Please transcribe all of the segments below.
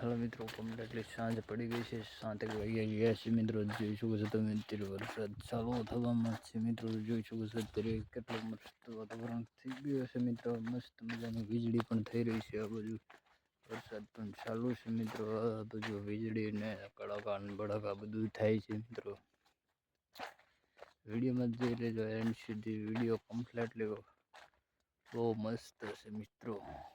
હાલો મિત્રો કમ્પ્લીટલી સાંજ પડી ગઈ છે. સાત એક વાગ્યા ગયા છે મિત્રો જોઈ શકો છો તમે અત્યારે વરસાદ ચાલુ થવામાં છે મિત્રો. જોઈ શકો છો અત્યારે કેટલું મસ્ત વાતાવરણ થઈ ગયું છે મિત્રો. મસ્ત મજાની વીજળી પણ થઈ રહી છે આ બાજુ. વરસાદ પણ ચાલુ છે મિત્રો. આ બાજુ વીજળી ને કડાકા ને બડાકા બધું થાય છે મિત્રો. વિડીયોમાં જોઈ લેજો. એન્ડ સુધી વીડિયો કમ્પ્લીટલી બહુ મસ્ત છે મિત્રો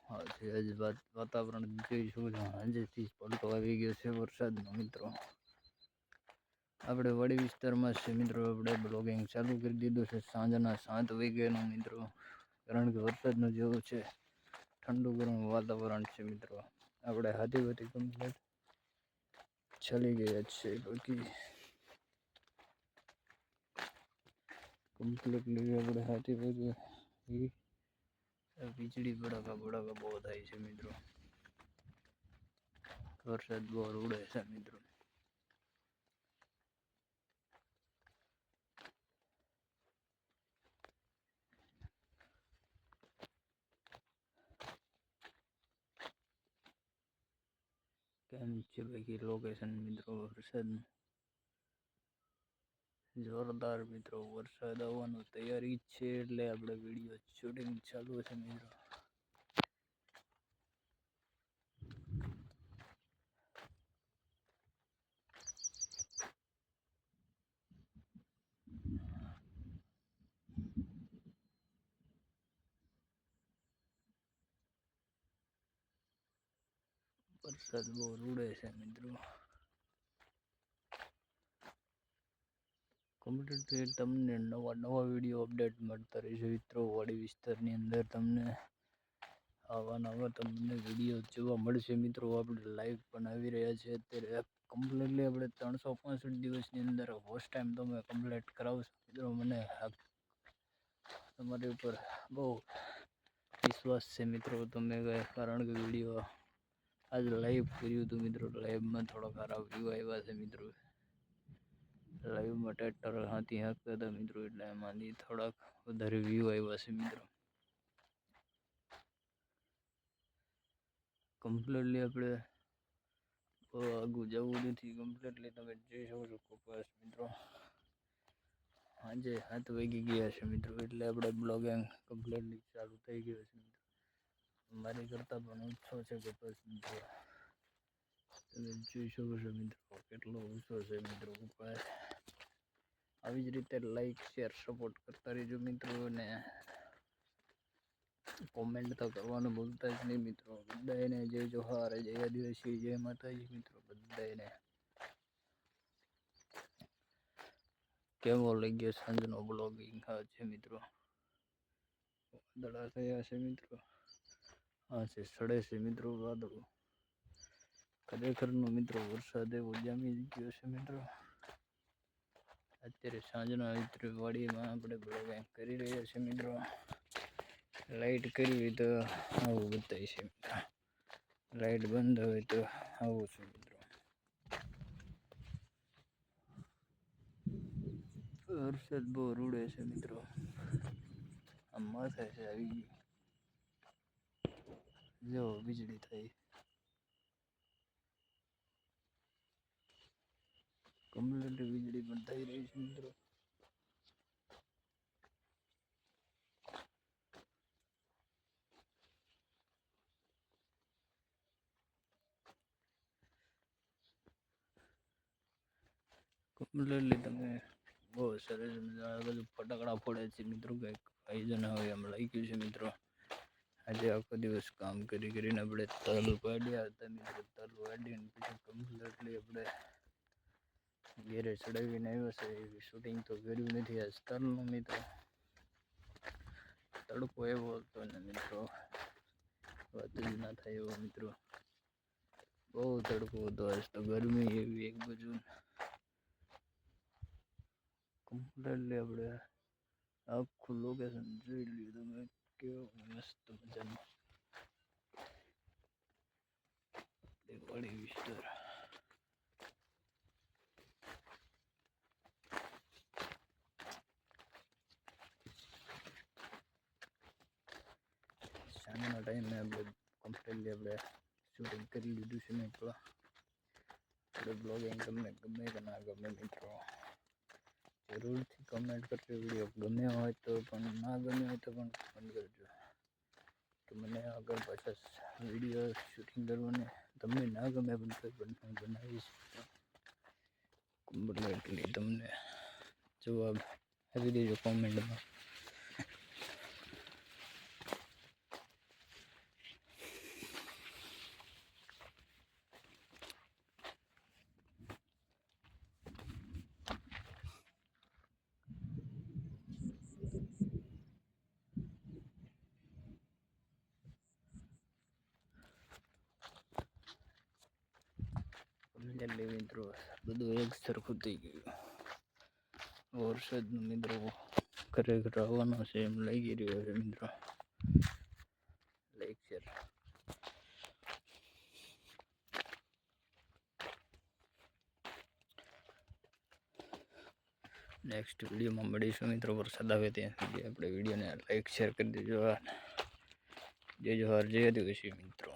આજે આજ વાત વાતાવરણ જોઈ શકો છો સાંજેથી પલટો આવી ગયો છે વરસાદનો મિત્રો આપણે વાડી વિસ્તારમાં છે મિત્રો આપણે બ્લોગિંગ ચાલુ કરી દીધું છે સાંજના સાત વાગ્યાનો મિત્રો કારણ કે વરસાદનો જેવું છે ઠંડુ ગરમ વાતાવરણ છે મિત્રો આપણે હાથી વાથી કમ્પ્લીટ ચાલી ગયા છે બાકી કમ્પ્લીટલી આપણે હાથી વાથી આ વીજળી બડાકા બડાકા બહુ થાય છે મિત્રો. વરસાદ બહુ ઉડે છે મિત્રો. કેમ છે બાકી લોકેશન મિત્રો વરસાદ જોરદાર મિત્રો, વરસાદ આવવાનું તૈયારી જ છે એટલે આપણે વીડિયો શૂટિંગ ચાલુ છે મિત્રો. વરસાદ બહુ રૂડે છે મિત્રો. કમ્પ્લીટ તમને નવા નવા વીડિયો અપડેટ મળતા રહેશે. મિત્રો વાડી વિસ્તારની અંદર તમને આવા, નવા તમને વીડિયો જોવા મળશે. મિત્રો, આપણે લાઈવ પણ આવી રહ્યા છે અત્યારે કમ્પ્લીટલી આપણે ત્રણસો પાંસઠ દિવસની અંદર ફર્સ્ટ ટાઈમ તમે કમ્પ્લીટ કરાવશો મિત્રો, મને તમારી ઉપર બહુ વિશ્વાસ છે. મિત્રો, તમે કારણ કે વીડિયો આજ લાઈવ કર્યું હતું. મિત્રો લાઈવમાં થોડો ખરાબ વ્યૂ આવ્યા છે, મિત્રો. લાઈવમાં ટ્રેક્ટર હાથી હાંકતા હતા મિત્રો, એટલે એમાંથી થોડાક વધારે વ્યૂ આવ્યા છે મિત્રો. કમ્પ્લીટલી આપણે બહુ આગું જવું નથી કમ્પ્લીટલી તમે જોઈ શકો છો કપાસ મિત્રો. સાંજે હાથ વાગી ગયા છે મિત્રો, એટલે આપણે બ્લોગિંગ કમ્પ્લીટલી ચાલુ થઈ ગયો છે મિત્રો. મારી કરતાં પણ ઓછો છે કપાસ મિત્રો. તમે જોઈ શકો છો મિત્રો, કેટલો ઓછો છે મિત્રો કપાસ. આવી જ રીતે લાઈક શેર સપોર્ટ કરતા રહેજો મિત્રો અને કોમેન્ટ તો કરવાનું ભૂલતા જ નહીં મિત્રો. બધાને જય જોહાર, જય આદિવાસી, જય માતાજી મિત્રો બધાને કેવો લાગ્યો સાંજનો બ્લોગિંગ છે મિત્રો. વાદળા થયા છે મિત્રો. હા છે, સડે છે મિત્રો વાદળો. ખરેખરનો મિત્રો વરસાદ એવો જામી ગયો છે મિત્રો. અત્યારે સાંજના વાડીમાં આપણે બ્લોગિંગ કરી રહ્યા છીએ મિત્રો. લાઈટ કરવી તો આવું બતાવી છે મિત્રો. લાઈટ બંધ હોય તો આવું છે મિત્રો. વરસાદ બહુ રૂડે છે મિત્રો. આમ માથે છે આવી ગયું. જો વીજળી થઈ કમ્પ્લીટ વીજળી પણ થઈ રહી છે મિત્રો. કમ્પ્લીટલી તમે. બહુ સરસ બધું ફટાકડા ફોડે છે મિત્રો કંઈક. આયોજન હોય એમ લાગ્યું છે મિત્રો. આજે આખો દિવસ કામ કરી કરીને આપણે તલ પાડ્યા હતા મિત્રો. તલ વાડીને પછી કમ્પ્લીટલી આપણે ઘેરે ચડાવીને આવ્યો છે, એવી શૂટિંગ તો કર્યું નથી આ તલનું મિત્રો. તડકો એવો હતો ને મિત્રો. વાત જ ના થાય એવો મિત્રો. બહુ તડકો હતો આજ તો, ગરમી એવી એક બાજુ. કમ્પ્લેટલી આપણે આખું લોકેશન જોઈ લીધું તમે, કેવું મસ્ત મજાનું વાડી વિસ્તાર સાંજના ટાઈમે આપણે કમ્પ્લીટલી આપણે શૂટિંગ કરી લીધું છે મિત્રો આપણે બ્લોગિંગ તમને ગમે કે ના ગમે મિત્રો. જરૂરથી કમેન્ટ કરજો વીડિયો ગમે હોય તો પણ, ના ગમે હોય તો પણ કમેન્ટ કરજો. કે મને આગળ પાછા વીડિયો શૂટિંગ કરવાને તમને ના ગમે પણ તો પણ હું બનાવીશ. કમ્પ્લીટલી તમને જવાબ આપી દેજો કોમેન્ટમાં એટલે મિત્રો બધું એક સરખું થઈ ગયું વરસાદનું મિત્રો ખરેખર આવવાનો છે એમ લાગી રહ્યો છે મિત્રો લાઈક શેર નેક્સ્ટ વિડીયોમાં મળીશું મિત્રો. વરસાદ આવે ત્યાં સુધી આપણે વિડીયોને લાઈક શેર કરી દેજો. જય જોહાર જય દિવસી મિત્રો.